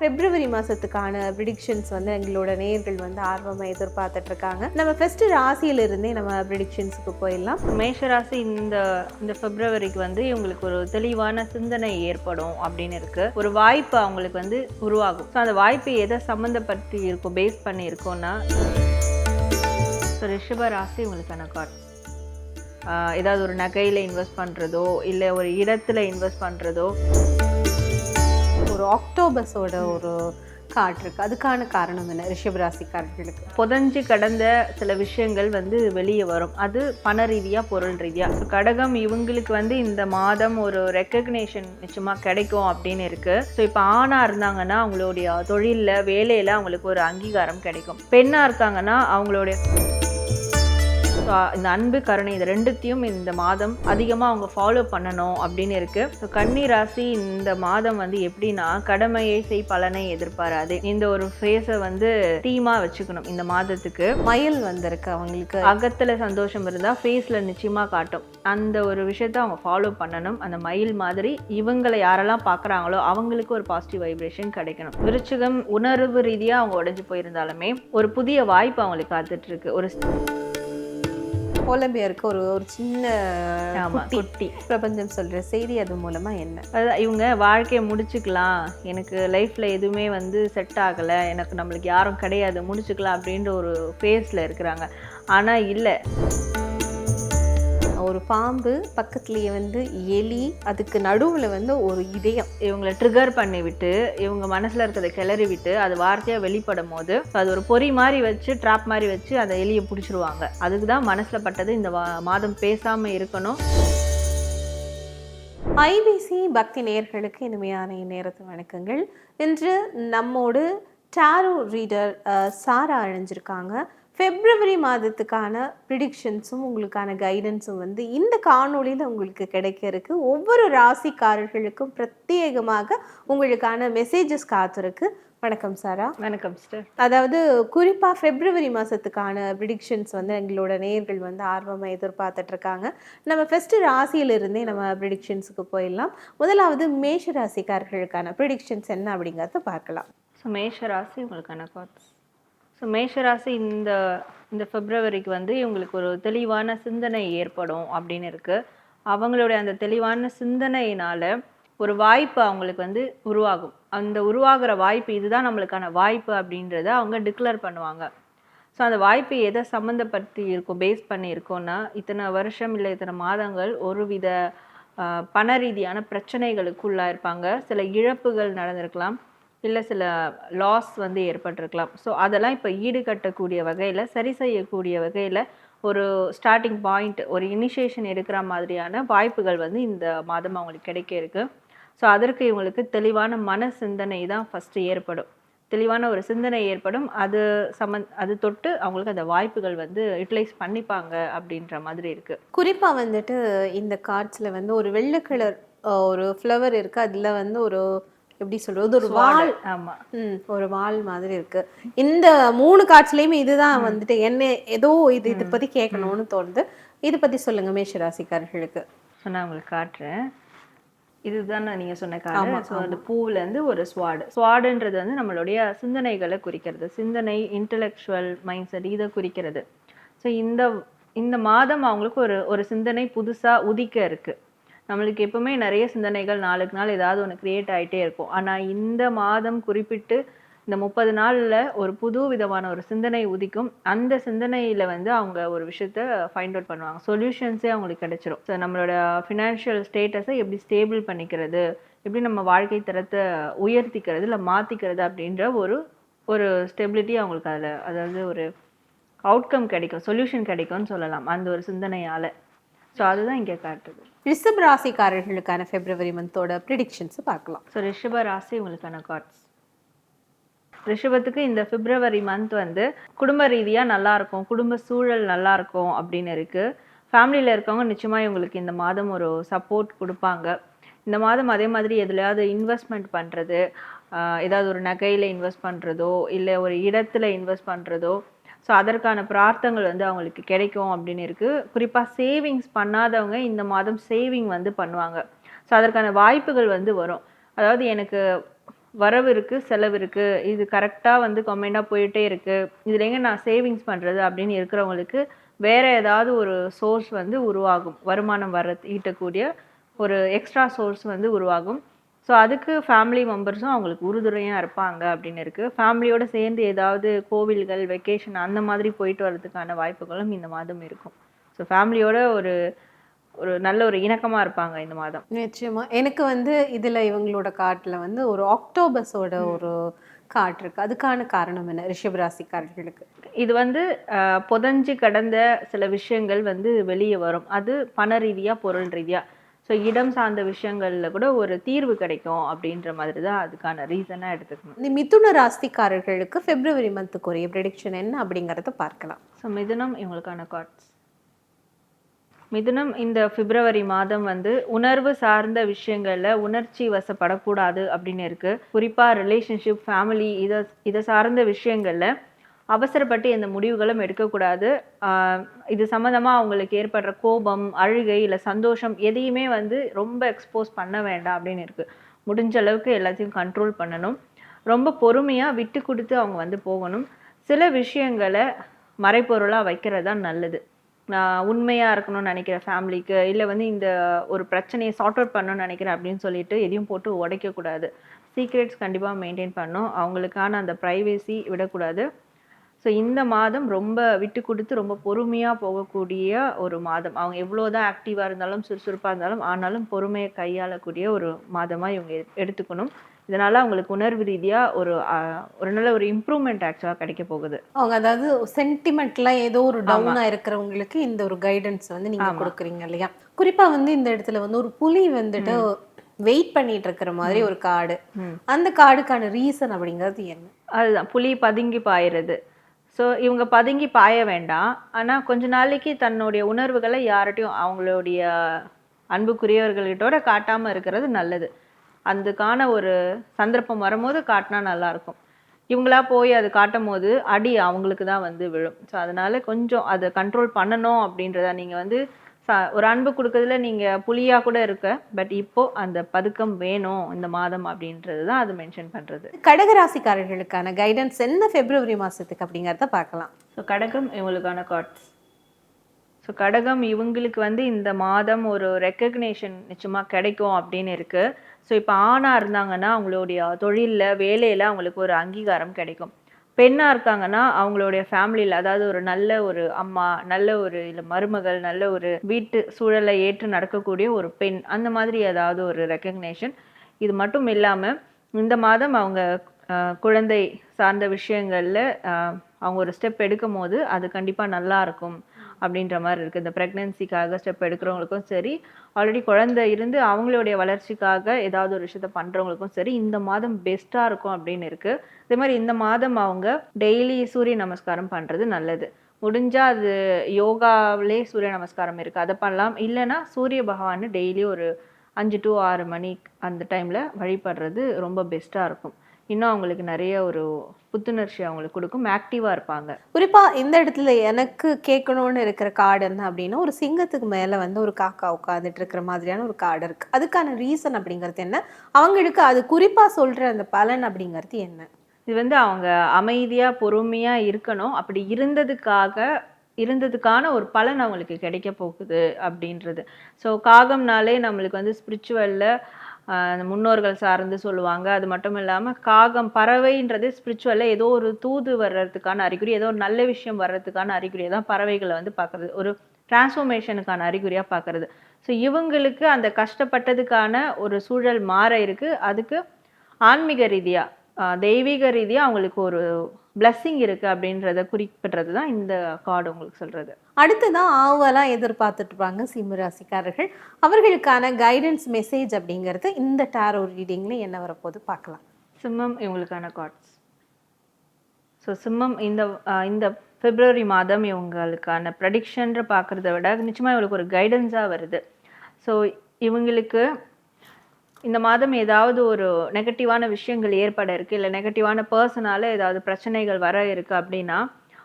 பிப்ரவரி மாதத்துக்கான ப்ரிடிக்ஷன்ஸ் வந்து எங்களோட நேயர்கள் வந்து ஆர்வமாக எதிர்பார்த்துட்டு இருக்காங்க நம்ம ஃபஸ்ட்டு ராசியில இருந்தே நம்ம ப்ரிடிக்ஷன்ஸுக்கு போயிடலாம். மேஷராசி இந்த இந்த பிப்ரவரிக்கு வந்து இவங்களுக்கு ஒரு தெளிவான சிந்தனை ஏற்படும் அப்படின்னு இருக்கு. ஒரு வாய்ப்பு அவங்களுக்கு வந்து உருவாகும். ஸோ அந்த வாய்ப்பு எதை சம்மந்தப்பட்டு இருக்கும் பேஸ் பண்ணி இருக்கும்னா ஸோ ரிஷப ராசி உங்களுக்கான கார்டு ஏதாவது ஒரு நகையில் இன்வெஸ்ட் பண்ணுறதோ இல்லை ஒரு இடத்துல இன்வெஸ்ட் பண்ணுறதோ ஆக்டோபஸோட ஒரு கார்டு இருக்கு. அதுக்கான காரணம் என்ன? ரிஷபராசிக்காரர்களுக்கு. புதஞ்சு கடந்த சில விஷயங்கள் வந்து வெளியே வரும். அது பண ரீதியாக பொருள் ரீதியாக ஸோ கடகம் இவங்களுக்கு வந்து இந்த மாதம் ஒரு ரெக்கக்னேஷன் நிச்சயமாக கிடைக்கும் அப்படின்னு இருக்கு. ஸோ இப்போ ஆணாக இருந்தாங்கன்னா அவங்களுடைய தொழிலில் வேலையில் அவங்களுக்கு ஒரு அங்கீகாரம் கிடைக்கும். பெண்ணாக இருக்காங்கன்னா அவங்களுடைய ஸோ uh, இந்த அன்பு கருணை இது ரெண்டுத்தையும் இந்த மாதம் அதிகமாக அவங்க ஃபாலோ பண்ணணும் அப்படின்னு இருக்கு. ஸோ கன்னி ராசி இந்த மாதம் வந்து எப்படின்னா கடமையை செய் பலனை எதிர்பாராது. இந்த ஒரு ஃபேஸை வந்து தீமாக வச்சுக்கணும் இந்த மாதத்துக்கு. மயில் வந்திருக்கு அவங்களுக்கு. அகத்தில் சந்தோஷம் இருந்தால் ஃபேஸில் நிச்சயமாக காட்டும். அந்த ஒரு விஷயத்த அவங்க ஃபாலோ பண்ணணும். அந்த மயில் மாதிரி இவங்களை யாரெல்லாம் பார்க்குறாங்களோ அவங்களுக்கு ஒரு பாசிட்டிவ் வைப்ரேஷன் கிடைக்கணும். விருச்சிகம் உணர்வு ரீதியாக அவங்க உடைஞ்சு போயிருந்தாலுமே ஒரு புதிய வாய்ப்பு அவங்களுக்கு காத்துட்ருக்கு ஒரு கோலம்பியருக்கு ஒரு ஒரு சின்ன குட்டி பிரபஞ்சம் சொல்ற செய்தி அது மூலமா என்ன? இவங்க வாழ்க்கையை முடிச்சுக்கலாம். எனக்கு லைஃப்பில் எதுவுமே வந்து செட் ஆகலை. எனக்கு நம்மளுக்கு யாரும் கிடையாது. முடிச்சுக்கலாம் அப்படின்ற ஒரு ஃபேஸில் இருக்கிறாங்க. ஆனால் இல்லை. ஒரு பாம்பு பக்கத்துலேயே வந்து எலி அதுக்கு நடுவில் வந்து ஒரு இதயம். இவங்களை ட்ரிகர் பண்ணி விட்டு இவங்க மனசில் இருக்கிறத கிளறி விட்டு அது வார்த்தையாக வெளிப்படும் போது அது ஒரு பொறி மாதிரி வச்சு ட்ராப் மாதிரி வச்சு அந்த எலியை பிடிச்சிருவாங்க. அதுக்கு தான் மனசில் பட்டது இந்த வா- மாதம் பேசாமல் இருக்கணும். ஐபிசி பக்தி நேர்களுக்கு இனிமையான நேரத்து வணக்கங்கள். இன்று நம்மோடு டாரோ ரீடர் சாரா அழிஞ்சிருக்காங்க ஃபெப்ரவரி மாதத்துக்கான ப்ரிடிக்ஷன்ஸும் உங்களுக்கான கைடன்ஸும் வந்து இந்த காணொளியில் உங்களுக்கு கிடைக்க இருக்கு. ஒவ்வொரு ராசிக்காரர்களுக்கும் பிரத்யேகமாக உங்களுக்கான மெசேஜஸ் காத்திருக்கு. வணக்கம் சாரா. வணக்கம் சிஸ்டர் அதாவது குறிப்பாக ஃபெப்ரவரி மாதத்துக்கான ப்ரிடிக்ஷன்ஸ் வந்து எங்களோட நேயர்கள் வந்து ஆர்வமாக எதிர்பார்த்துட்டு இருக்காங்க. நம்ம ஃபஸ்ட்டு ராசியிலிருந்தே நம்ம ப்ரிடிக்ஷன்ஸுக்கு போயிடலாம். முதலாவது மேஷ ராசிக்காரர்களுக்கான ப்ரிடிக்ஷன்ஸ் என்ன அப்படிங்கிறத பார்க்கலாம். ஸோ மேஷராசி உங்களுக்கான கார்ட்ஸ் ஸோ மேஷராசி இந்த இந்த பிப்ரவரிக்கு வந்து இவங்களுக்கு ஒரு தெளிவான சிந்தனை ஏற்படும் அப்படின்னு இருக்குது அவங்களுடைய அந்த தெளிவான சிந்தனையினால ஒரு வாய்ப்பு அவங்களுக்கு வந்து உருவாகும். அந்த உருவாகிற வாய்ப்பு இதுதான் நம்மளுக்கான வாய்ப்பு அப்படின்றத அவங்க டிக்ளேர் பண்ணுவாங்க. ஸோ அந்த வாய்ப்பு எதை சம்மந்தப்படுத்தி இருக்கும் பேஸ் பண்ணியிருக்கோம்னா இத்தனை வருஷம் இல்லை இத்தனை மாதங்கள் ஒருவித வித பண ரீதியான பிரச்சனைகளுக்குள்ளாக இருப்பாங்க சில இழப்புகள் நடந்திருக்கலாம். இல்லை சில லாஸ் வந்து ஏற்பட்டிருக்கலாம். ஸோ அதெல்லாம் இப்போ ஈடுகட்டக்கூடிய வகையில் சரி செய்யக்கூடிய வகையில் ஒரு ஸ்டார்டிங் பாயிண்ட் ஒரு இனிஷியேஷன் எடுக்கிற மாதிரியான வாய்ப்புகள் வந்து இந்த மாதம் அவங்களுக்கு கிடைக்க இருக்கு. ஸோ அதற்கு இவங்களுக்கு தெளிவான மன சிந்தனை தான் ஃபஸ்ட்டு ஏற்படும். தெளிவான ஒரு சிந்தனை ஏற்படும். அது சம்மந்த் அது தொட்டு அவங்களுக்கு அந்த வாய்ப்புகள் வந்து யூட்டிலைஸ் பண்ணிப்பாங்க அப்படின்ற மாதிரி இருக்குது குறிப்பாக வந்துட்டு இந்த கார்ட்ஸில் வந்து ஒரு வெள்ளை கலர் ஒரு ஃப்ளவர் இருக்குது அதில் வந்து ஒரு எப்படி சொல்கிறது ஒரு வால் ஆமாம் ம் ஒரு வால் மாதிரி இருக்கு. இந்த மூணு காட்சிலையுமே இதுதான் வந்துட்டு என்ன ஏதோ இது இதை பத்தி கேட்கணும்னு தோணுது. இதை பத்தி சொல்லுங்க மேஷ ராசிக்காரர்களுக்கு ஸோ நான் உங்களுக்கு காட்டுறேன். இதுதானே நீங்க சொன்ன கார்டு ஸோ அந்த பூவுல இருந்து ஒரு ஸ்வாடு. ஸ்வாடுன்றது வந்து நம்மளுடைய சிந்தனைகளை குறிக்கிறது. சிந்தனை இன்டலெக்சுவல் மைண்ட் செட் இதை குறிக்கிறது. ஸோ இந்த இந்த மாதம் அவங்களுக்கு ஒரு ஒரு சிந்தனை புதுசா உதிக்க இருக்கு. நம்மளுக்கு எப்பவுமே நிறைய சிந்தனைகள் நாளுக்கு நாள் ஏதாவது ஒன்று கிரியேட் ஆகிட்டே இருக்கும். ஆனால் இந்த மாதம் குறிப்பிட்டு இந்த முப்பது நாளில் ஒரு புது விதமான ஒரு சிந்தனை உதிக்கும். அந்த சிந்தனையில் வந்து அவங்க ஒரு விஷயத்த ஃபைண்ட் அவுட் பண்ணுவாங்க. சொல்யூஷன்ஸே அவங்களுக்கு கிடைச்சிரும். ஸோ நம்மளோட ஃபினான்ஷியல் ஸ்டேட்டஸை எப்படி ஸ்டேபிள் பண்ணிக்கிறது எப்படி நம்ம வாழ்க்கை தரத்தை உயர்த்திக்கிறது இல்லை மாற்றிக்கிறது அப்படின்ற ஒரு ஒரு ஸ்டெபிலிட்டி அவங்களுக்கு அதில் அதாவது ஒரு அவுட்கம் கிடைக்கும் சொல்யூஷன் கிடைக்கும்னு சொல்லலாம். அந்த ஒரு சிந்தனையால். ஸோ அதுதான் இங்கே காட்டுது. ரிஷப் ராசிக்காரர்களுக்கான பிப்ரவரி மந்தோட ப்ரிடிக்ஷன்ஸ் பார்க்கலாம். ஸோ ரிஷப ராசி உங்களுக்கான கார்ட்ஸ் ரிஷபத்துக்கு இந்த பிப்ரவரி மந்த் வந்து குடும்ப ரீதியாக நல்லா இருக்கும் குடும்ப சூழல் நல்லா இருக்கும் அப்படின்னு இருக்கு. ஃபேமிலியில் இருக்கவங்க நிச்சயமாக இவங்களுக்கு இந்த மாதம் ஒரு சப்போர்ட் கொடுப்பாங்க. இந்த மாதம் அதே மாதிரி எதுலையாவது இன்வெஸ்ட்மெண்ட் பண்ணுறது ஏதாவது ஒரு நகையில் இன்வெஸ்ட் பண்ணுறதோ இல்லை ஒரு இடத்துல இன்வெஸ்ட் பண்ணுறதோ ஸோ அதற்கான பிரார்த்தங்கள் வந்து அவங்களுக்கு கிடைக்கும் அப்படின்னு இருக்குது குறிப்பாக சேவிங்ஸ் பண்ணாதவங்க இந்த மாதம் சேவிங் வந்து பண்ணுவாங்க. ஸோ அதற்கான வாய்ப்புகள் வந்து வரும். அதாவது எனக்கு வரவு இருக்குது செலவு இருக்குது இது கரெக்டாக வந்து கமெண்டாக போயிட்டே இருக்குது இதுலேங்க நான் சேவிங்ஸ் பண்ணுறது அப்படின்னு இருக்கிறவங்களுக்கு வேறு ஏதாவது ஒரு சோர்ஸ் வந்து உருவாகும். வருமானம் வர ஈட்டக்கூடிய ஒரு எக்ஸ்ட்ரா சோர்ஸ் வந்து உருவாகும். ஸோ அதுக்கு ஃபேமிலி மெம்பர்ஸும் அவங்களுக்கு உறுதுணையாக இருப்பாங்க அப்படின்னு இருக்குது ஃபேமிலியோடு சேர்ந்து ஏதாவது கோவில்கள் வெக்கேஷன் அந்த மாதிரி போயிட்டு வர்றதுக்கான வாய்ப்புகளும் இந்த மாதம் இருக்கும். ஸோ ஃபேமிலியோட ஒரு ஒரு நல்ல ஒரு இணக்கமாக இருப்பாங்க இந்த மாதம். நிச்சயமா. எனக்கு வந்து இதுல இவங்களோட காட்டுல வந்து ஒரு ஆக்டோபஸோட ஒரு காட்டு இருக்கு. அதுக்கான காரணம் என்ன? ரிஷபராசிக்காரர்களுக்கு. இது வந்து புதைஞ்சு கடந்த சில விஷயங்கள் வந்து வெளியே வரும். அது பண ரீதியாக பொருள் ரீதியாக ஸோ இடம் சார்ந்த விஷயங்களில் கூட ஒரு தீர்வு கிடைக்கும் அப்படின்ற மாதிரி தான் அதுக்கான ரீசனாக எடுத்துக்கணும். இந்த மிதுன ராசிக்காரர்களுக்கு பிப்ரவரி மந்த்துக்குரிய ப்ரெடிக்ஷன் என்ன அப்படிங்கறத பார்க்கலாம். ஸோ மிதுனம் இவங்களுக்கான கார்ட்ஸ் மிதுனம் இந்த பிப்ரவரி மாதம் வந்து உணர்வு சார்ந்த விஷயங்கள்ல உணர்ச்சி வசப்படக்கூடாது அப்படின்னு இருக்கு. குறிப்பா ரிலேஷன்ஷிப் ஃபேமிலி இதை இதை சார்ந்த விஷயங்கள்ல அவசரப்பட்டு எந்த முடிவுகளும் எடுக்கக்கூடாது. இது சம்மந்தமாக அவங்களுக்கு ஏற்படுற கோபம் அழுகை இல்லை சந்தோஷம் எதையுமே வந்து ரொம்ப எக்ஸ்போஸ் பண்ண வேண்டாம் அப்படின்னு இருக்குது முடிஞ்ச அளவுக்கு எல்லாத்தையும் கண்ட்ரோல் பண்ணணும். ரொம்ப பொறுமையாக விட்டு கொடுத்து அவங்க வந்து போகணும். சில விஷயங்களை மறைப்பொருளாக வைக்கிறது தான் நல்லது. நான் உண்மையாக இருக்கணும்னு நினைக்கிற ஃபேமிலிக்கு இல்லை வந்து இந்த ஒரு பிரச்சனையை சார்ட் அவுட் பண்ணணும்னு நினைக்கிறேன் அப்படின்னு சொல்லிட்டு எதையும் போட்டு உடைக்கக்கூடாது. சீக்ரெட்ஸ் கண்டிப்பாக மெயின்டைன் பண்ணும் அவங்களுக்கான அந்த ப்ரைவேசி விடக்கூடாது. ஸோ இந்த மாதம் ரொம்ப விட்டு கொடுத்து ரொம்ப பொறுமையாக போகக்கூடிய ஒரு மாதம். அவங்க எவ்வளோதான் ஆக்டிவாக இருந்தாலும் சுறுசுறுப்பாக இருந்தாலும் ஆனாலும் பொறுமையை கையாளக்கூடிய ஒரு மாதமாக இவங்க எடுத்துக்கணும். இதனால் அவங்களுக்கு உணர்வு ரீதியாக ஒரு ஒரு நல்ல ஒரு இம்ப்ரூவ்மெண்ட் ஆக்சுவலாக கிடைக்க போகுது. அவங்க அதாவது சென்டிமெண்ட்ல ஏதோ ஒரு டவுனா இருக்கிறவங்களுக்கு இந்த ஒரு கைடன்ஸ் வந்து நீங்க ஆமா. கொடுக்குறீங்க இல்லையா? குறிப்பா வந்து இந்த இடத்துல வந்து ஒரு புலி வந்துட்டு வெயிட் பண்ணிட்டு இருக்கிற மாதிரி ஒரு காடு. அந்த காடுக்கான ரீசன் அப்படிங்கிறது என்ன? அதுதான். புலி பதுங்கி பாயிறது. ஸோ இவங்க பதுங்கி பாய வேண்டாம். ஆனால் கொஞ்ச நாளைக்கு தன்னுடைய உணர்வுகளை யார்கிட்டையும் அவங்களுடைய அன்புக்குரியவர்கள்கிட்டோட காட்டாமல் இருக்கிறது நல்லது. அதுக்கான ஒரு சந்தர்ப்பம் வரும்போது காட்டினா நல்லாயிருக்கும் இவங்களா போய் அது காட்டும் போது அடி அவங்களுக்கு தான் வந்து விழும். ஸோ அதனால கொஞ்சம் அதை கண்ட்ரோல் பண்ணணும் அப்படின்றத நீங்கள் வந்து ஒரு அன்பு கொடுக்கறதுல நீங்கள் புலியாக கூட இருக்க பட் இப்போ அந்த பதுக்கம் வேணும் இந்த மாதம் அப்படின்றது தான் அது மென்ஷன் பண்ணுறது கடகராசிக்காரர்களுக்கான கைடன்ஸ் என்ன பிப்ரவரி மாசத்துக்கு அப்படிங்கறத பார்க்கலாம். ஸோ கடகம் இவங்களுக்கான கார்ட்ஸ் ஸோ கடகம் இவங்களுக்கு வந்து இந்த மாதம் ஒரு ரெக்கக்னேஷன் நிச்சயமாக கிடைக்கும் அப்படின்னு இருக்கு. ஸோ இப்போ ஆணாக இருந்தாங்கன்னா அவங்களுடைய தொழிலில் வேலையில் அவங்களுக்கு ஒரு அங்கீகாரம் கிடைக்கும். பெண்ணாக இருக்காங்கன்னா அவங்களுடைய ஃபேமிலியில் அதாவது ஒரு நல்ல ஒரு அம்மா நல்ல ஒரு இல்லை மருமகள் நல்ல ஒரு வீட்டு சூழலை ஏற்று நடக்கக்கூடிய ஒரு பெண் அந்த மாதிரி ஏதாவது ஒரு ரெக்கக்னேஷன் இது மட்டும் இல்லாமல் இந்த மாதம் அவங்க குழந்தை சார்ந்த விஷயங்களில் அவங்க ஒரு ஸ்டெப் எடுக்கும் போது அது கண்டிப்பாக நல்லா இருக்கும். அப்படின்ற மாதிரி இருக்குது இந்த ப்ரெக்னென்சிக்காக ஸ்டெப் எடுக்கிறவங்களுக்கும் சரி ஆல்ரெடி குழந்தை இருந்து அவங்களுடைய வளர்ச்சிக்காக ஏதாவது ஒரு விஷயத்த பண்ணுறவங்களுக்கும் சரி இந்த மாதம் பெஸ்ட்டாக இருக்கும் அப்படின்னு இருக்குது அதே மாதிரி இந்த மாதம் அவங்க டெய்லி சூரிய நமஸ்காரம் பண்ணுறது நல்லது. முடிஞ்சால் அது யோகாவிலே சூரிய நமஸ்காரம் இருக்குது அதை பண்ணலாம். இல்லைன்னா சூரிய பகவான் டெய்லி ஒரு அஞ்சு டு ஆறு மணி அந்த டைமில் வழிபடுறது ரொம்ப பெஸ்ட்டாக இருக்கும். இன்னும் அவங்களுக்கு நிறைய ஒரு புத்துணர்ச்சி அவங்களுக்கு கொடுக்கும். ஆக்டிவாக இருப்பாங்க. குறிப்பா இந்த இடத்துல எனக்கு கேட்கணும்னு இருக்கிற கார்டு என்ன அப்படின்னா ஒரு சிங்கத்துக்கு மேல வந்து ஒரு காக்கா உட்காந்துட்டு இருக்கிற மாதிரியான ஒரு கார்டு இருக்கு. அதுக்கான ரீசன் அப்படிங்கிறது என்ன? அவங்களுக்கு அது குறிப்பா சொல்ற அந்த பலன் அப்படிங்கிறது என்ன? இது வந்து அவங்க அமைதியாக பொறுமையாக இருக்கணும். அப்படி இருந்ததுக்காக இருந்ததுக்கான ஒரு பலன் அவங்களுக்கு கிடைக்க போகுது அப்படின்றது. ஸோ காகம்னாலே நம்மளுக்கு வந்து ஸ்பிரிச்சுவலில் முன்னோர்கள் சார்ந்து சொல்லுவாங்க. அது மட்டும் இல்லாமல் காகம் பறவைன்றது ஸ்பிரிச்சுவலில் ஏதோ ஒரு தூது வர்றதுக்கான அறிகுறி ஏதோ ஒரு நல்ல விஷயம் வர்றதுக்கான அறிகுறியை தான் பறவைகளை வந்து பார்க்குறது. ஒரு டிரான்ஸ்ஃபர்மேஷனுக்கான அறிகுறியாக பார்க்குறது. ஸோ இவங்களுக்கு அந்த கஷ்டப்பட்டதுக்கான ஒரு சூழல் மாற இருக்குது அதுக்கு ஆன்மீக ரீதியாக தெய்வீக ரீதியாக அவங்களுக்கு ஒரு பிளஸ்ஸிங் இருக்கு அப்படின்றத குறிப்பிடுறது தான் இந்த கார்டு உங்களுக்கு சொல்றது. அடுத்ததான் ஆவலாம் எதிர்பார்த்துட்டு இருப்பாங்க சிம்ம ராசிக்காரர்கள். அவர்களுக்கான கைடன்ஸ் மெசேஜ் அப்படிங்கிறது இந்த டாரோ ரீடிங்ல என்ன வரப்போகுது பார்க்கலாம். சிம்மம் இவங்களுக்கான கார்ட்ஸ் ஸோ சிம்மம் இந்த இந்த பிப்ரவரி மாதம் இவங்களுக்கான ப்ரடிக்ஷன்ற பார்க்குறத விட நிச்சயமாக இவங்களுக்கு ஒரு கைடன்ஸாக வருது. ஸோ இவங்களுக்கு இந்த மாதம் ஏதாவது ஒரு நெகட்டிவான விஷயங்கள் ஏற்பட இருக்கு இல்லை நெகட்டிவான பர்சனால ஏதாவது பிரச்சனைகள் வர இருக்கு அப்படின்னா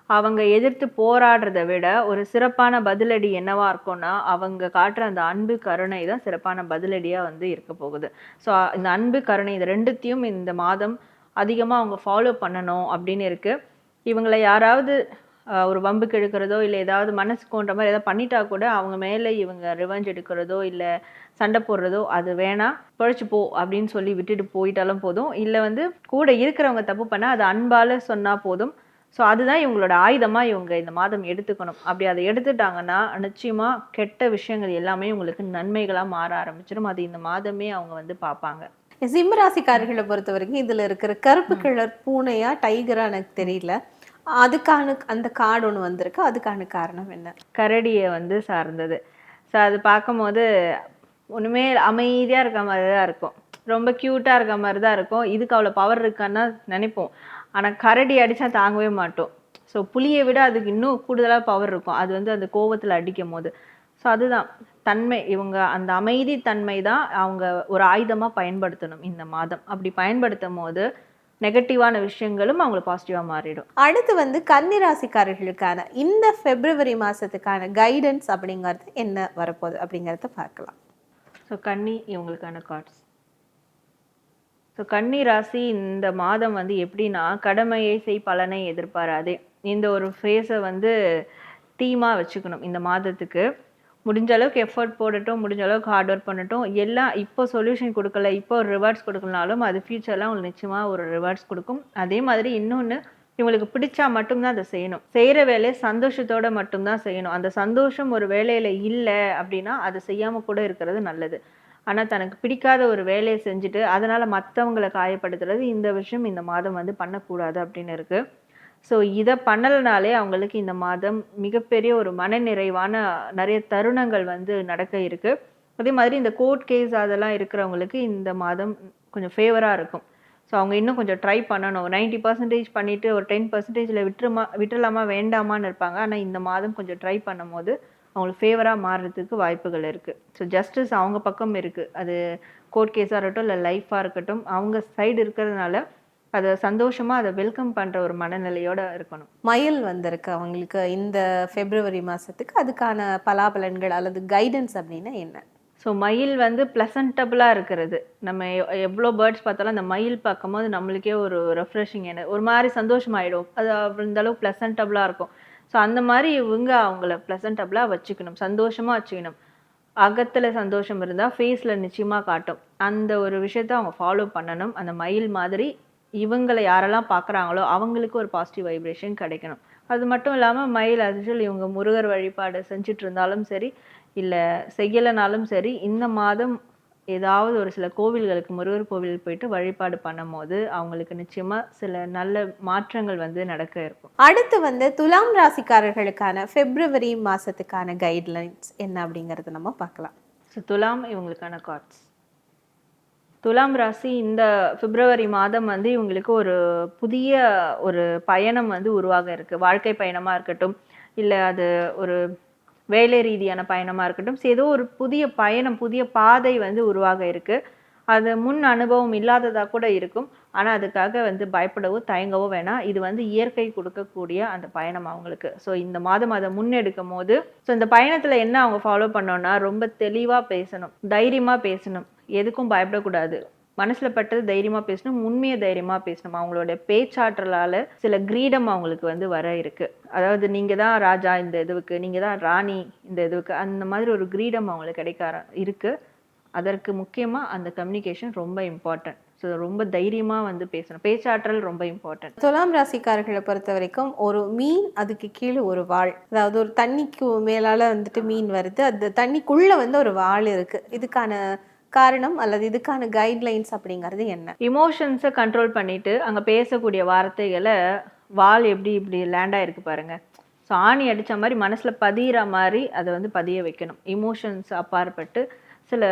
அவங்க எதிர்த்து போராடுறத விட ஒரு சிறப்பான பதிலடி என்னவா இருக்கும்னா அவங்க காட்டுற அந்த அன்பு கருணை தான் சிறப்பான பதிலடியா வந்து இருக்க போகுது. ஸோ இந்த அன்பு கருணை இது ரெண்டுத்தையும் இந்த மாதம் அதிகமாக அவங்க ஃபாலோ பண்ணணும் அப்படின்னு இருக்கு. இவங்களை யாராவது ஒரு வம்புக்கு எடுக்கிறதோ இல்லை ஏதாவது மனசு கோன்ற மாதிரி ஏதாவது பண்ணிட்டா கூட அவங்க மேலே இவங்க ரிவெஞ்ச் எடுக்கிறதோ இல்லை சண்டை போடுறதோ அது வேணாம் பழிச்சு போ அப்படின்னு சொல்லி விட்டுட்டு போயிட்டாலும் போதும். இல்லை வந்து கூட இருக்கிறவங்க தப்பு பண்ணால் அது அன்பால் சொன்னால் போதும். ஸோ அதுதான் இவங்களோட ஆயுதமாக இவங்க இந்த மாதம் எடுத்துக்கணும். அப்படி அதை எடுத்துட்டாங்கன்னா நிச்சயமாக கெட்ட விஷயங்கள் எல்லாமே உங்களுக்கு நன்மைகளாக மாற ஆரம்பிச்சிடும் அது இந்த மாதமே அவங்க வந்து பார்ப்பாங்க. சிம்ம ராசிக்காரர்களை பொறுத்த வரைக்கும் இதுல இருக்கிற கருப்பு கலர் பூனையா டைகரா எனக்கு தெரியல. அதுக்கான அந்த கார்டு ஒன்று வந்திருக்கு. அதுக்கான காரணம் என்ன? கரடியை வந்து சார்ந்தது. ஸோ அது பார்க்கும்போது ஒன்றுமே அமைதியாக இருக்க மாதிரி தான் இருக்கும். ரொம்ப க்யூட்டாக இருக்க மாதிரி தான் இருக்கும். இதுக்கு அவ்வளோ பவர் இருக்கான்னு நினைப்போம். ஆனால் கரடி அடித்தா தாங்கவே மாட்டோம். ஸோ புலியை விட அதுக்கு இன்னும் கூடுதலாக பவர் இருக்கும். அது வந்து அந்த கோவத்தில் அடிக்கும் போது ஸோ அதுதான். தன்மை. இவங்க அந்த அமைதி தன்மை தான் அவங்க ஒரு ஆயுதமாக பயன்படுத்தணும் இந்த மாதம். அப்படி பயன்படுத்தும் போது நெகட்டிவான விஷயங்களும் அவங்களுக்கு பாசிட்டிவாக மாறிடும். அடுத்து வந்து கன்னி ராசிக்காரர்களுக்கான இந்த பிப்ரவரி மாசத்துக்கான கைடன்ஸ் அப்படிங்கிறது என்ன வரப்போகுது அப்படிங்கிறத பார்க்கலாம். ஸோ கன்னி இவங்களுக்கான கார்ட்ஸ் ஸோ கன்னி ராசி இந்த மாதம் வந்து எப்படின்னா கடமையை செய் பலனை எதிர்பாராதே. இந்த ஒரு ஃபேஸை வந்து தீமாக வச்சுக்கணும் இந்த மாதத்துக்கு. முடிஞ்ச அளவுக்கு எஃபர்ட் போடட்டும் முடிஞ்ச அளவுக்கு ஹார்ட் ஒர்க் பண்ணட்டும். எல்லாம் இப்போ சொல்யூஷன் கொடுக்கல இப்போ ஒரு ரிவார்ட்ஸ் கொடுக்கலனாலும் அது ஃபியூச்சரில் உங்களுக்கு நிச்சயமாக ஒரு ரிவார்ட்ஸ் கொடுக்கும். அதே மாதிரி இன்னொன்று இவங்களுக்கு பிடிச்சா மட்டும்தான் அதை செய்யணும். செய்கிற வேலையை சந்தோஷத்தோடு மட்டும்தான் செய்யணும். அந்த சந்தோஷம் ஒரு வேலையில் இல்லை அப்படின்னா அதை செய்யாமல் கூட இருக்கிறது நல்லது. ஆனால் தனக்கு பிடிக்காத ஒரு வேலையை செஞ்சுட்டு அதனால் மற்றவங்களை காயப்படுத்துறது இந்த விஷயம் இந்த மாதம் வந்து பண்ணக்கூடாது அப்படின்னு இருக்குது ஸோ இதை பண்ணலைனாலே அவங்களுக்கு இந்த மாதம் மிகப்பெரிய ஒரு மனநிறைவான நிறைய தருணங்கள் வந்து நடக்க இருக்கு. அதே மாதிரி இந்த கோர்ட் கேஸ் அதெல்லாம் இருக்கிறவங்களுக்கு இந்த மாதம் கொஞ்சம் ஃபேவராக இருக்கும். ஸோ அவங்க இன்னும் கொஞ்சம் ட்ரை பண்ணணும். நைன்டி பர்சன்டேஜ் பண்ணிவிட்டு ஒரு டென் பர்சன்டேஜில் விட்டுருமா விட்டுலாமா வேண்டாமான்னு இருப்பாங்க. ஆனால் இந்த மாதம் கொஞ்சம் ட்ரை பண்ணும்போது அவங்களுக்கு ஃபேவராக மாறுறதுக்கு வாய்ப்புகள் இருக்குது ஸோ ஜஸ்டிஸ் அவங்க பக்கம் இருக்குது அது கோர்ட் கேஸாக இருக்கட்டும் இல்லை லைஃபாக இருக்கட்டும் அவங்க சைடு இருக்கிறதுனால அதை சந்தோஷமாக அதை வெல்கம் பண்ணுற ஒரு மனநிலையோட இருக்கணும். மயில் வந்திருக்கு அவங்களுக்கு இந்த பிப்ரவரி மாசத்துக்கு. அதுக்கான பலாபலன்கள் அல்லது கைடன்ஸ் அப்படின்னா என்ன? ஸோ மயில் வந்து ப்ளசன்டபுளாக இருக்கிறது. நம்ம எவ்- எவ்வளோ பேர்ட்ஸ் பார்த்தாலும் அந்த மயில் பார்க்கும்போது நம்மளுக்கே ஒரு ரெஃப்ரெஷிங் என்ன ஒரு மாதிரி சந்தோஷமாயிடும். அது அளவு ப்ளசன்டபுளாக இருக்கும். ஸோ அந்த மாதிரி இவங்க அவங்கள ப்ளசன்டபுளாக வச்சுக்கணும். சந்தோஷமாக வச்சுக்கணும். அகத்தில் சந்தோஷம் இருந்தால் ஃபேஸில் நிச்சயமாக காட்டும். அந்த ஒரு விஷயத்த அவங்க ஃபாலோ பண்ணணும். அந்த மயில் மாதிரி இவங்களை யாரெல்லாம் பார்க்குறாங்களோ அவங்களுக்கு ஒரு பாசிட்டிவ் வைப்ரேஷன் கிடைக்கணும். அது மட்டும் இல்லாமல் மயில் அசுஷல் இவங்க முருகர் வழிபாடு செஞ்சுட்டு இருந்தாலும் சரி இல்லை செய்யலைனாலும் சரி இந்த மாதம் ஏதாவது ஒரு சில கோவில்களுக்கு முருகர் கோவில் போயிட்டு வழிபாடு பண்ணும்போது அவங்களுக்கு நிச்சயமா சில நல்ல மாற்றங்கள் வந்து நடக்க இருக்கும். அடுத்து வந்து துலாம் ராசிக்காரர்களுக்கான பிப்ரவரி மாசத்துக்கான கைட்லைன்ஸ் என்ன அப்படிங்கறத நம்ம பார்க்கலாம். ஸோ துலாம் இவங்களுக்கான கார்ட்ஸ் துலாம் ராசி இந்த பிப்ரவரி மாதம் வந்து இவங்களுக்கு ஒரு புதிய ஒரு பயணம் வந்து உருவாக இருக்குது வாழ்க்கை பயணமாக இருக்கட்டும் இல்லை அது ஒரு வேலை ரீதியான பயணமாக இருக்கட்டும் ஏதோ ஒரு புதிய பயணம் புதிய பாதை வந்து உருவாக இருக்குது அது முன் அனுபவம் இல்லாததாக கூட இருக்கும். ஆனால் அதுக்காக வந்து பயப்படவோ தயங்கவோ வேணாம். இது வந்து இயற்கை கொடுக்கக்கூடிய அந்த பயணம் அவங்களுக்கு. ஸோ இந்த மாதம் அதை முன்னெடுக்கும் போது ஸோ இந்த பயணத்தில் என்ன அவங்க ஃபாலோ பண்ணோன்னா ரொம்ப தெளிவாக பேசணும் தைரியமாக பேசணும். எதுக்கும் பயப்படக்கூடாது. மனசில் பட்டது தைரியமாக பேசணும் உண்மையை தைரியமாக பேசணும். அவங்களோட பேச்சாற்றலால் சில கிரீடம் அவங்களுக்கு வந்து வர இருக்கு. அதாவது நீங்கள் தான் ராஜா இந்த இதுவுக்கு நீங்கள் தான் ராணி இந்த இதுவுக்கு அந்த மாதிரி ஒரு கிரீடம் அவங்களுக்கு கிடைக்க இருக்குது அதற்கு முக்கியமாக அந்த கம்யூனிகேஷன் ரொம்ப இம்பார்ட்டன்ட் ஸோ ரொம்ப தைரியமா வந்து பேசணும். பேச்சாற்றல் ரொம்ப இம்பார்ட்டன்ட் துலாம் ராசிக்காரர்களை பொறுத்த வரைக்கும் ஒரு மீன் அதுக்கு கீழே ஒரு வாள். அதாவது ஒரு தண்ணிக்கு மேலால வந்துட்டு மீன் வருது. அந்த தண்ணிக்குள்ள வந்து ஒரு வாள் இருக்கு. இதுக்கான காரணம் அல்லது இதுக்கான கைட்லைன்ஸ் அப்படிங்கிறது என்ன? இமோஷன்ஸை கண்ட்ரோல் பண்ணிட்டு அங்க பேசக்கூடிய வார்த்தைகளை வால் எப்படி இப்படி லேண்ட் ஆயிருக்கு பாருங்க. ஸோ ஆணி அடித்த மாதிரி மனசுல பதிகிற மாதிரி அதை வந்து பதிய வைக்கணும். இமோஷன்ஸ் அப்பாற்பட்டு சில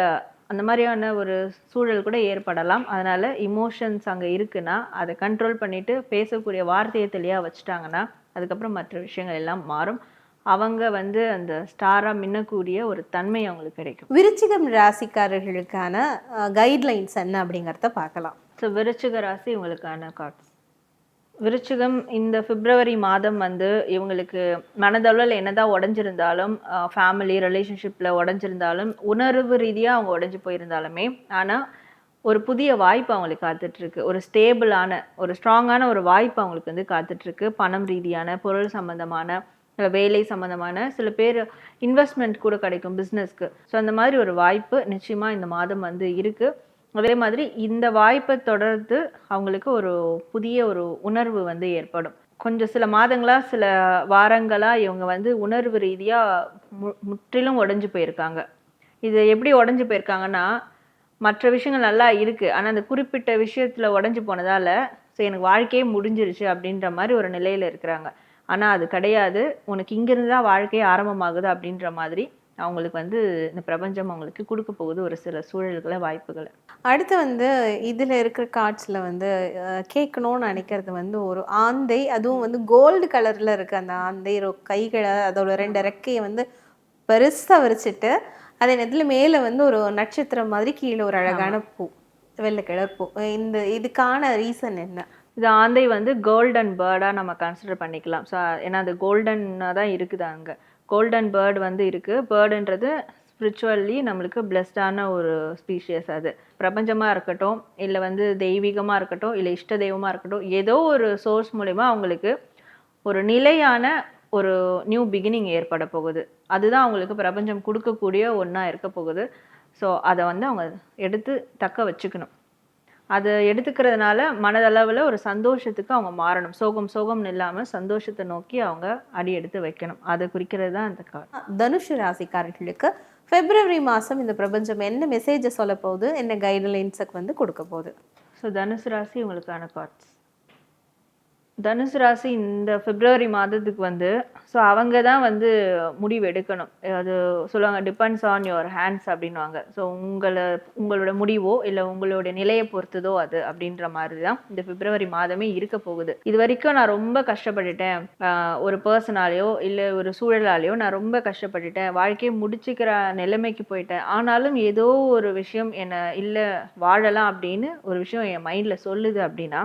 அந்த மாதிரியான ஒரு சூழல் கூட ஏற்படலாம். அதனால இமோஷன்ஸ் அங்க இருக்குன்னா அதை கண்ட்ரோல் பண்ணிட்டு பேசக்கூடிய வார்த்தையை தெளிவா வச்சுட்டாங்கன்னா அதுக்கப்புறம் மற்ற விஷயங்கள் எல்லாம் மாறும். அவங்க வந்து அந்த ஸ்டாராக மின்னக்கூடிய ஒரு தன்மை அவங்களுக்கு கிடைக்கும். விருச்சிகம் ராசிக்காரர்களுக்கான கைட்லைன்ஸ் என்ன அப்படிங்கிறத பார்க்கலாம். ஸோ விருச்சிக ராசி இவங்களுக்கான கார்ட்ஸ் விருச்சிகம் இந்த பிப்ரவரி மாதம் வந்து இவங்களுக்கு மனதளவில் என்னதான் உடஞ்சிருந்தாலும் ஃபேமிலி ரிலேஷன்ஷிப்பில் உடஞ்சிருந்தாலும் உணர்வு ரீதியாக அவங்க உடஞ்சி போயிருந்தாலுமே ஆனால் ஒரு புதிய வாய்ப்பு அவங்களுக்கு காத்துட்ருக்கு. ஒரு ஸ்டேபிளான ஒரு ஸ்ட்ராங்கான ஒரு வாய்ப்பு அவங்களுக்கு வந்து காத்துட்ருக்கு. பணம் ரீதியான பொருள் சம்மந்தமான வேலை சம்மந்தமான சில பேர் இன்வெஸ்ட்மெண்ட் கூட கிடைக்கும் பிஸ்னஸ்க்கு ஸோ அந்த மாதிரி ஒரு வாய்ப்பு நிச்சயமாக இந்த மாதம் வந்து இருக்குது அதே மாதிரி இந்த வாய்ப்பை தொடர்ந்து அவங்களுக்கு ஒரு புதிய ஒரு உணர்வு வந்து ஏற்படும். கொஞ்சம் சில மாதங்களாக சில வாரங்களாக இவங்க வந்து உணர்வு ரீதியாக மு முற்றிலும் உடஞ்சி போயிருக்காங்க. இது எப்படி உடஞ்சி போயிருக்காங்கன்னா மற்ற விஷயங்கள் நல்லா இருக்குது ஆனால் அந்த குறிப்பிட்ட விஷயத்தில் உடஞ்சி போனதால் ஸோ எனக்கு வாழ்க்கையே முடிஞ்சிருச்சு அப்படின்ற மாதிரி ஒரு நிலையில் இருக்கிறாங்க. ஆனா அது கிடையாது. உனக்கு இங்கிருந்து தான் வாழ்க்கையே ஆரம்பமாகுது அப்படின்ற மாதிரி அவங்களுக்கு வந்து இந்த பிரபஞ்சம் அவங்களுக்கு கொடுக்க போகுது ஒரு சில சூழல்களை வாய்ப்புகளை. அடுத்து வந்து இதில் இருக்கிற கார்ட்ஸில் வந்து கேட்கணும்னு நினைக்கிறது வந்து ஒரு ஆந்தை. அதுவும் வந்து கோல்டு கலரில் இருக்க அந்த ஆந்தை கைகளை அதோட ரெண்டு ரெக்கையை வந்து பெருசாக விரிச்சிட்டு அதே நேரத்தில் மேலே வந்து ஒரு நட்சத்திரம் மாதிரி கீழே ஒரு அழகான பூ வெள்ளை கலர் பூ. இந்த இதுக்கான ரீசன் என்ன? இது ஆந்தை வந்து கோல்டன் பேர்டாக நம்ம கன்சிடர் பண்ணிக்கலாம். ஸோ ஏன்னா அது கோல்டனாக தான் இருக்குது அங்கே. கோல்டன் பேர்டு வந்து இருக்குது பேர்டுன்றது ஸ்பிரிச்சுவல்லி நம்மளுக்கு பிளெஸ்டான ஒரு ஸ்பீஷியஸ் அது. பிரபஞ்சமாக இருக்கட்டும் இல்லை வந்து தெய்வீகமாக இருக்கட்டும் இல்லை இஷ்ட தெய்வமாக இருக்கட்டும் ஏதோ ஒரு சோர்ஸ் மூலிமா அவங்களுக்கு ஒரு நிலையான ஒரு நியூ பிகினிங் ஏற்பட போகுது. அதுதான் அவங்களுக்கு பிரபஞ்சம் கொடுக்கக்கூடிய ஒன்றா இருக்க போகுது. ஸோ அதை வந்து அவங்க எடுத்து தக்க வச்சுக்கணும். அதை எடுத்துக்கிறதுனால மனதளவில் ஒரு சந்தோஷத்துக்கு அவங்க மாறணும். சோகம் சோகம்னு இல்லாமல் சந்தோஷத்தை நோக்கி அவங்க அடி எடுத்து வைக்கணும். அதை குறிக்கிறது தான் அந்த கார்டு. தனுஷு ராசிக்காரர்களுக்கு பிப்ரவரி மாதம் இந்த பிரபஞ்சம் என்ன மெசேஜை சொல்ல போகுது? என்ன கைட்லைன்ஸுக்கு வந்து கொடுக்க போகுது? ஸோ தனுசு ராசி உங்களுக்கான கார்ட்ஸ் தனுசு ராசி இந்த பிப்ரவரி மாதத்துக்கு வந்து ஸோ அவங்க தான் வந்து முடிவு எடுக்கணும். அது சொல்லுவாங்க டிபெண்ட்ஸ் ஆன் யுவர் ஹேண்ட்ஸ் அப்படின்வாங்க ஸோ உங்களை உங்களோட முடிவோ இல்லை உங்களோட நிலையை பொறுத்ததோ அது அப்படின்ற மாதிரி தான் இந்த பிப்ரவரி மாதமே இருக்க போகுது. இது வரைக்கும் நான் ரொம்ப கஷ்டப்பட்டுட்டேன். ஒரு பர்சனாலேயோ இல்லை ஒரு சூழலாலேயோ நான் ரொம்ப கஷ்டப்பட்டுட்டேன். வாழ்க்கையை முடிச்சுக்கிற நிலைமைக்கு போயிட்டேன். ஆனாலும் ஏதோ ஒரு விஷயம் என்னை இல்லை வாழலாம் அப்படின்னு ஒரு விஷயம் என் மைண்டில் சொல்லுது அப்படின்னா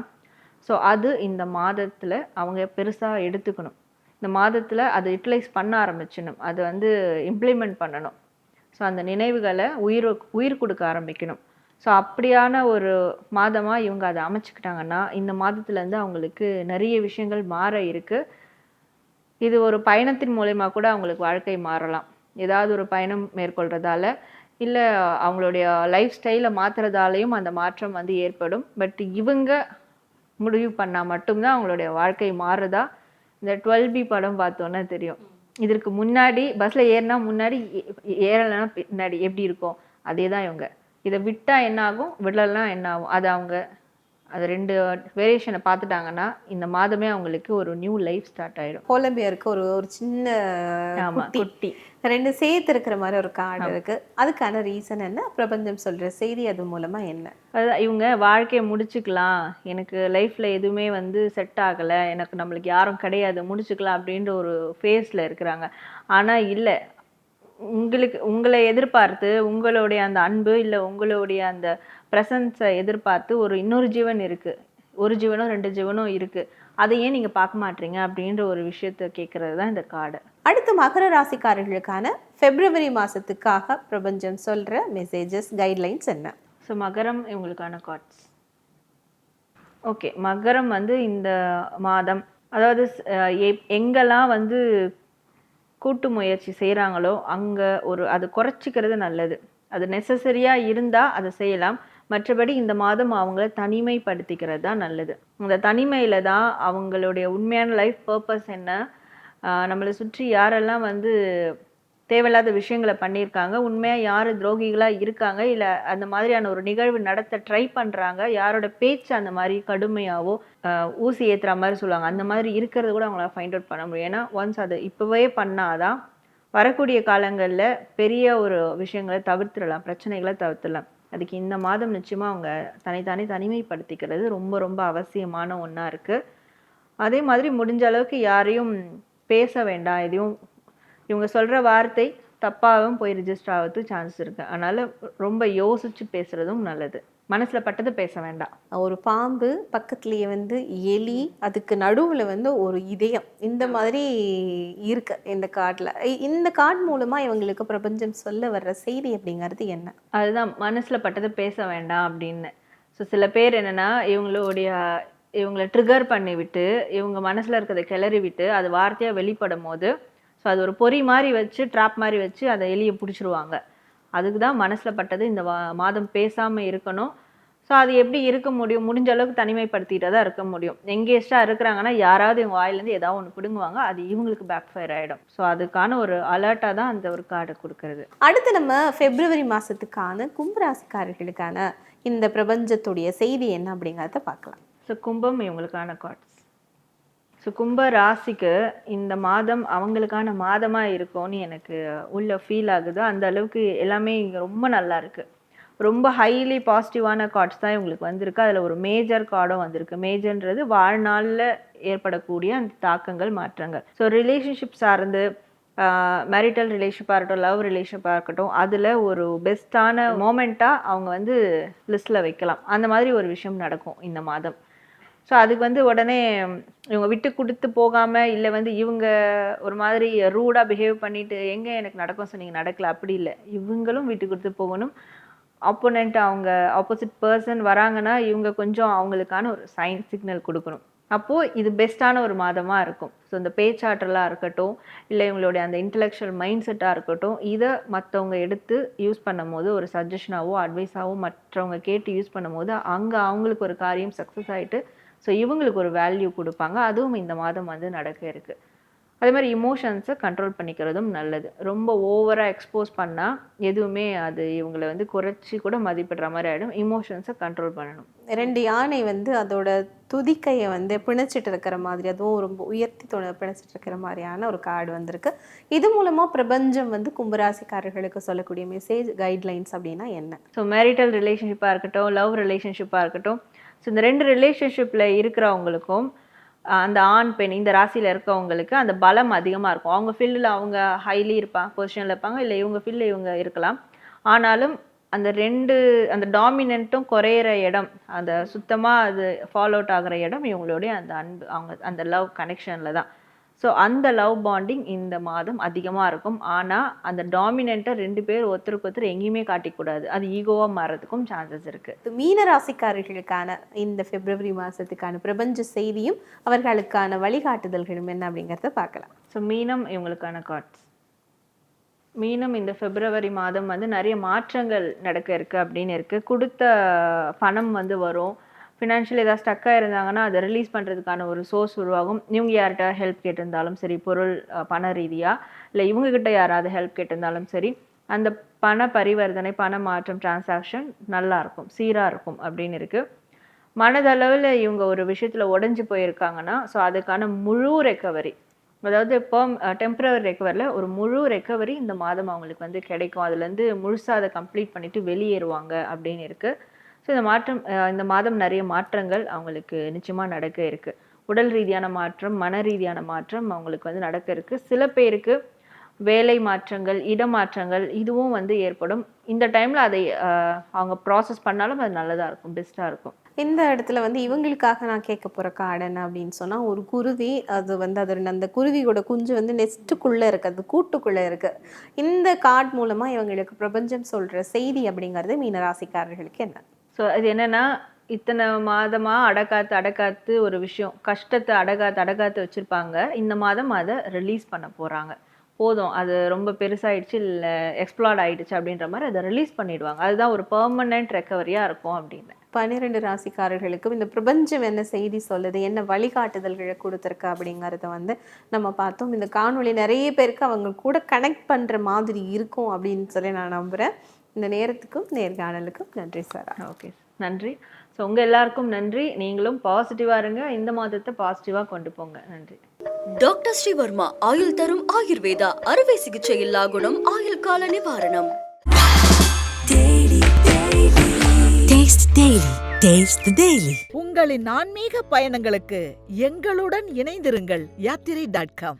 ஸோ அது இந்த மாதத்தில் அவங்க பெருசாக எடுத்துக்கணும். இந்த மாதத்தில் அதை யூட்டிலைஸ் பண்ண ஆரம்பிச்சிடணும். அதை வந்து இம்ப்ளிமெண்ட் பண்ணணும். ஸோ அந்த நினைவுகளை உயிர் உயிர் கொடுக்க ஆரம்பிக்கணும். ஸோ அப்படியான ஒரு மாதமாக இவங்க அதை அமைச்சுக்கிட்டாங்கன்னா இந்த மாதத்துலேருந்து அவங்களுக்கு நிறைய விஷயங்கள் மாற இருக்குது இது ஒரு பயணத்தின் மூலயமா கூட அவங்களுக்கு வாழ்க்கை மாறலாம். ஏதாவது ஒரு பயணம் மேற்கொள்கிறதால இல்லை அவங்களுடைய லைஃப் ஸ்டைலை மாற்றுறதாலையும் அந்த மாற்றம் வந்து ஏற்படும். பட் இவங்க முடிவு பண்ணால் மட்டும்தான் அவங்களுடைய வாழ்க்கை மாறுதா? இந்த டுவெல் பி படம் பார்த்தோன்னா தெரியும். இதற்கு முன்னாடி பஸ்ஸில் ஏறினா முன்னாடி ஏறலைன்னா பின்னாடி எப்படி இருக்கும்? அதே தான் இவங்க. இதை விட்டால் என்ன ஆகும் விடலைன்னா என்ன ஆகும் அது அவங்க அது ரெண்டு வேரியேஷனை பார்த்துட்டாங்கன்னா இந்த மாதமே அவங்களுக்கு ஒரு நியூ லைஃப் ஸ்டார்ட் ஆயிடும் கோலம்பியருக்கு ஒரு ஒரு சின்ன குட்டி. ரெண்டு சேர்த்து இருக்கிற மாதிரி ஒரு கார்டு இருக்கு. அதுக்கான ரீசன் என்ன? பிரபஞ்சம் சொல்ற செய்தி அது மூலமா என்ன? இவங்க வாழ்க்கையை முடிச்சுக்கலாம். எனக்கு லைஃப்பில் எதுவுமே வந்து செட் ஆகலை. எனக்கு நம்மளுக்கு யாரும் கிடையாது. முடிச்சுக்கலாம் அப்படின்ற ஒரு ஃபேஸில் இருக்கிறாங்க. ஆனால் இல்லை. உங்களுக்கு உங்களை எதிர்பார்த்து உங்களுடைய அந்த அன்பு இல்லை உங்களுடைய அந்த ப்ரெசன்ஸை எதிர்பார்த்து ஒரு இன்னொரு ஜீவன் இருக்குது ஒரு ஜீவனும் ரெண்டு ஜீவனும் இருக்குது அதை ஏன் நீங்கள் பார்க்க மாட்டீங்க அப்படின்ற ஒரு விஷயத்த கேட்குறது தான் இந்த கார்டு. அடுத்து மகர ராசிக்காரர்களுக்கான பிப்ரவரி மாசத்துக்காக பிரபஞ்சம் சொல்ற மெசேஜஸ் கைட்லைன்ஸ் என்ன? ஸோ மகரம் இவங்களுக்கான கார்ட்ஸ் ஓகே மகரம் வந்து இந்த மாதம் அதாவது எங்கெல்லாம் வந்து கூட்டு முயற்சி செய்கிறாங்களோ அங்கே ஒரு அது குறைச்சிக்கிறது நல்லது. அது நெசசரியாக இருந்தால் அதை செய்யலாம். மற்றபடி இந்த மாதம் அவங்கள தனிமைப்படுத்திக்கிறது தான் நல்லது. அந்த தனிமையில் தான் அவங்களுடைய உண்மையான லைஃப் பர்பஸ் என்ன? நம்மளை சுற்றி யாரெல்லாம் வந்து தேவையில்லாத விஷயங்களை பண்ணியிருக்காங்க. உண்மையாக யார் துரோகிகளாக இருக்காங்க? இல்லை அந்த மாதிரியான ஒரு நிகழ்வு நடத்த ட்ரை பண்ணுறாங்க யாரோட பேச்சு அந்த மாதிரி கடுமையாவோ ஊசி ஏற்றுற மாதிரி சொல்லுவாங்க. அந்த மாதிரி இருக்கிறத கூட அவங்களால ஃபைண்ட் அவுட் பண்ண முடியும். ஏன்னா ஒன்ஸ் அதை இப்போவே பண்ணாதான் வரக்கூடிய காலங்களில் பெரிய ஒரு விஷயங்களை தவிர்த்துடலாம். பிரச்சனைகளை தவிர்த்துடலாம். அதுக்கு இந்த மாதம் நிச்சயமாக அவங்க தனித்தானே தனிமைப்படுத்திக்கிறது ரொம்ப ரொம்ப அவசியமான ஒன்றா இருக்குது அதே மாதிரி முடிஞ்ச அளவுக்கு யாரையும் பேச வேண்டாம். எதையும் இவங்க சொல்கிற வார்த்தை தப்பாகவும் போய் ரிஜிஸ்டர் ஆகிறதுக்கு சான்ஸ் இருக்குது அதனால் ரொம்ப யோசித்து பேசுகிறதும் நல்லது. மனசில் பட்டது பேச வேண்டாம். ஒரு பாம்பு பக்கத்துலேயே வந்து எலி அதுக்கு நடுவில் வந்து ஒரு இதயம் இந்த மாதிரி இருக்கு இந்த கார்டில் இந்த கார்டு மூலமாக இவங்களுக்கு பிரபஞ்சம் சொல்ல வர்ற செய்தி அப்படிங்கிறது என்ன? அதுதான் மனசில் பட்டது பேச வேண்டாம் அப்படின்னு. ஸோ சில பேர் என்னென்னா இவங்களுடைய இவங்களை ட்ரிகர் பண்ணி விட்டு இவங்க மனசில் இருக்கிறத கிளறி விட்டு அது வார்த்தையாக வெளிப்படும் போது ஸோ அது ஒரு பொறி மாதிரி வச்சு ட்ராப் மாதிரி வச்சு அதை எலியை பிடிச்சிருவாங்க. அதுக்கு தான் மனசில் பட்டது இந்த வா மாதம் பேசாமல் இருக்கணும். ஸோ அது எப்படி இருக்க முடியும்? முடிஞ்ச அளவுக்கு தனிமைப்படுத்திட்டு தான் இருக்க முடியும். எங்கேஸ்டாக இருக்கிறாங்கன்னா யாராவது இவங்க வாயிலேருந்து ஏதாவது ஒன்று பிடுங்குவாங்க அது இவங்களுக்கு பேக் ஃபயர் ஆகிடும் ஸோ அதுக்கான ஒரு அலர்ட்டாக தான் அந்த ஒரு கார்டை கொடுக்கறது. அடுத்து நம்ம பிப்ரவரி மாதத்துக்கான கும்பராசிக்காரர்களுக்கான இந்த பிரபஞ்சத்துடைய செய்தி என்ன அப்படிங்கிறத பார்க்கலாம். ஸோ கும்பம் இவங்களுக்கான கார்ட்ஸ் ஸோ கும்ப ராசிக்கு இந்த மாதம் அவங்களுக்கான மாதமாக இருக்கும்னு எனக்கு உள்ள ஃபீல் ஆகுது. அந்த அளவுக்கு எல்லாமே இங்கே ரொம்ப நல்லா இருக்குது ரொம்ப ஹைலி பாசிட்டிவான கார்ட்ஸ் தான் இவங்களுக்கு வந்திருக்கு. அதில் ஒரு மேஜர் கார்டும் வந்திருக்கு. மேஜர்ன்றது வாழ்நாளில் ஏற்படக்கூடிய அந்த தாக்கங்கள் மாற்றங்கள். ஸோ ரிலேஷன்ஷிப் சார்ந்து மேரிட்டல் ரிலேஷன்ஷிப்பாக இருக்கட்டும் லவ் ரிலேஷன்ஷிப்பாக இருக்கட்டும் அதில் ஒரு பெஸ்ட்டான மோமெண்ட்டாக அவங்க வந்து லிஸ்ட்டில் வைக்கலாம். அந்த மாதிரி ஒரு விஷயம் நடக்கும் இந்த மாதம். ஸோ அதுக்கு வந்து உடனே இவங்க விட்டு கொடுத்து போகாமல் இல்லை வந்து இவங்க ஒரு மாதிரி ரூடாக பிஹேவ் பண்ணிட்டு எங்கே எனக்கு நடக்கும்? சொன்னீங்க நடக்கல. அப்படி இல்லை. இவங்களும் விட்டு கொடுத்து போகணும். ஆப்போனண்ட் அவங்க ஆப்போசிட் பர்சன் வராங்கன்னா இவங்க கொஞ்சம் அவங்களுக்கான ஒரு சைன் சிக்னல் கொடுக்கணும். அப்போது இது பெஸ்ட்டான ஒரு மாதமாக இருக்கும். ஸோ இந்த பேச்சாற்றலாக இருக்கட்டும் இல்லை இவங்களுடைய அந்த இன்டலெக்சுவல் மைண்ட் செட்டாக இருக்கட்டும் இதை மற்றவங்க எடுத்து யூஸ் பண்ணும்போது ஒரு சஜஷனாகவோ அட்வைஸாகவோ மற்றவங்க கேட்டு யூஸ் பண்ணும்போது அங்கே அவங்களுக்கு ஒரு காரியம் சக்ஸஸ் ஆகிட்டு ஸோ இவங்களுக்கு ஒரு வேல்யூ கொடுப்பாங்க. அதுவும் இந்த மாதம் வந்து நடக்க இருக்குது அதே மாதிரி இமோஷன்ஸை கண்ட்ரோல் பண்ணிக்கிறதும் நல்லது. ரொம்ப ஓவராக எக்ஸ்போஸ் பண்ணால் எதுவுமே அது இவங்களை வந்து குறைச்சி கூட மதிப்பிடுற மாதிரி ஆகிடும் இமோஷன்ஸை கண்ட்ரோல் பண்ணணும். ரெண்டு யானை வந்து அதோட துதிக்கையை வந்து பிணைச்சிட்டு இருக்கிற மாதிரி அதுவும் ரொம்ப உயர்த்தி தொட பிணைச்சிட்டு இருக்கிற மாதிரியான ஒரு கார்டு வந்திருக்கு. இது மூலமாக பிரபஞ்சம் வந்து கும்பராசிக்காரர்களுக்கு சொல்லக்கூடிய மெசேஜ் கைட்லைன்ஸ் அப்படின்னா என்ன? ஸோ மேரிட்டல் ரிலேஷன்ஷிப்பாக இருக்கட்டும் லவ் ரிலேஷன்ஷிப்பாக இருக்கட்டும் ஸோ இந்த ரெண்டு ரிலேஷன்ஷிப்பில் இருக்கிறவங்களுக்கும் அந்த ஆண் பெண் இந்த ராசியில் இருக்கவங்களுக்கு அந்த பலம் அதிகமாக இருக்கும். அவங்க ஃபீல்டில் அவங்க ஹைலி இருப்பாங்க பொசிஷனில் இருப்பாங்க இல்லை இவங்க ஃபீல்டில் இவங்க இருக்கலாம். ஆனாலும் அந்த ரெண்டு அந்த டாமினண்ட்டும் குறையிற இடம் அந்த சுத்தமாக அது ஃபாலோ அவுட் ஆகிற இடம் இவங்களுடைய அந்த அன்பு அவங்க அந்த லவ் கனெக்ஷனில் தான். ஸோ அந்த லவ் பாண்டிங் இந்த மாதம் அதிகமாக இருக்கும். ஆனால் அந்த டாமினண்ட்டை ரெண்டு பேர் ஒருத்தருக்கு ஒருத்தர் எங்கேயுமே காட்டிக்கூடாது அது ஈகோவாக மாறதுக்கும் சான்சஸ் இருக்குது மீன ராசிக்காரர்களுக்கான இந்த பிப்ரவரி மாதத்துக்கான பிரபஞ்ச செய்தியும் அவர்களுக்கான வழிகாட்டுதல்களும் என்ன அப்படிங்கிறத பார்க்கலாம். ஸோ மீனம் இவங்களுக்கான கார்ட்ஸ் மீனம் இந்த பிப்ரவரி மாதம் வந்து நிறைய மாற்றங்கள் நடக்க இருக்கு அப்படின்னு இருக்கு. கொடுத்த பணம் வந்து வரும். ஃபினான்ஷியல் ஏதாவது ஸ்டக்காக இருந்தாங்கன்னா அதை ரிலீஸ் பண்ணுறதுக்கான ஒரு சோர்ஸ் உருவாகும். இவங்க யார்கிட்ட ஹெல்ப் கேட்டிருந்தாலும் சரி பொருள் பண ரீதியாக இல்லை இவங்கக்கிட்ட யாராவது ஹெல்ப் கேட்டிருந்தாலும் சரி அந்த பண பரிவர்த்தனை பண மாற்றம் டிரான்சாக்ஷன் நல்லா இருக்கும் சீராக இருக்கும் அப்படின்னு இருக்குது மனதளவில் இவங்க ஒரு விஷயத்தில் உடஞ்சி போயிருக்காங்கன்னா ஸோ அதுக்கான முழு ரெக்கவரி அதாவது இப்போ டெம்பரவரி ரெக்கவரியில் ஒரு முழு ரெக்கவரி இந்த மாதம் அவங்களுக்கு வந்து கிடைக்கும். அதுலேருந்து முழுசாக அதை கம்ப்ளீட் பண்ணிவிட்டு வெளியேறுவாங்க அப்படின்னு இருக்குது ஸோ இந்த மாற்றம் இந்த மாதம் நிறைய மாற்றங்கள் அவங்களுக்கு நிச்சயமாக நடக்க இருக்கு. உடல் ரீதியான மாற்றம் மன ரீதியான மாற்றம் அவங்களுக்கு வந்து நடக்க இருக்கு. சில பேருக்கு வேலை மாற்றங்கள் இடமாற்றங்கள் இதுவும் வந்து ஏற்படும். இந்த டைமில் அதை அவங்க ப்ராசஸ் பண்ணாலும் அது நல்லதாக இருக்கும் பெஸ்ட்டாக இருக்கும். இந்த இடத்துல வந்து இவங்களுக்காக நான் கேட்க போகிற கார்டு என்ன அப்படின்னு சொன்னால் ஒரு குருவி அது வந்து அது அந்த குருவியோட குஞ்சு வந்து நெஸ்ட்டுக்குள்ளே இருக்குது அது கூட்டுக்குள்ளே இருக்குது இந்த கார்டு மூலமாக இவங்களுக்கு பிரபஞ்சம் சொல்கிற செய்தி அப்படிங்கிறது மீனராசிக்காரர்களுக்கு என்ன? ஸோ அது என்னென்னா இத்தனை மாதமாக அடக்காத்து அடக்காத்து ஒரு விஷயம் கஷ்டத்தை அடகாத்து அடகாத்து வச்சுருப்பாங்க. இந்த மாதம் அதை ரிலீஸ் பண்ண போகிறாங்க போதும். அது ரொம்ப பெருசாயிடுச்சு இல்லை எக்ஸ்ப்ளார்ட் ஆகிடுச்சு அப்படின்ற மாதிரி அதை ரிலீஸ் பண்ணிடுவாங்க. அதுதான் ஒரு பெர்மனன்ட் ரெக்கவரியாக இருக்கும் அப்படின்னு. பன்னிரெண்டு ராசிக்காரர்களுக்கும் இந்த பிரபஞ்சம் என்ன செய்தி சொல்லுது என்ன வழிகாட்டுதல்களை கொடுத்துருக்கு அப்படிங்கிறத வந்து நம்ம பார்த்தோம். இந்த காணொலி நிறைய பேருக்கு அவங்க கூட கனெக்ட் பண்ணுற மாதிரி இருக்கும் அப்படின்னு சொல்லி நான் நம்புகிறேன் இந்த நேரத்துக்கும் நேர்காணலுக்கும் நன்றி சார். ஓகே. நன்றி. ஸோ உங்கள் எல்லாருக்கும் நன்றி. நீங்களும் பாசிட்டிவாக இருங்க. இந்த மாதத்தை பாசிட்டிவாக கொண்டு போங்க. நன்றி. டாக்டர் ஸ்ரீவர்மா ஆயுள் தரும் ஆயுர்வேதா அறுவை சிகிச்சை இல்லா குணம் ஆயுள் கால நிவாரணம். Taste Daily. Taste the Daily. உங்களின் ஆன்மீக பயணங்களுக்கு எங்களுடன் இணைந்திருங்கள். யாத்திரை டாட் காம்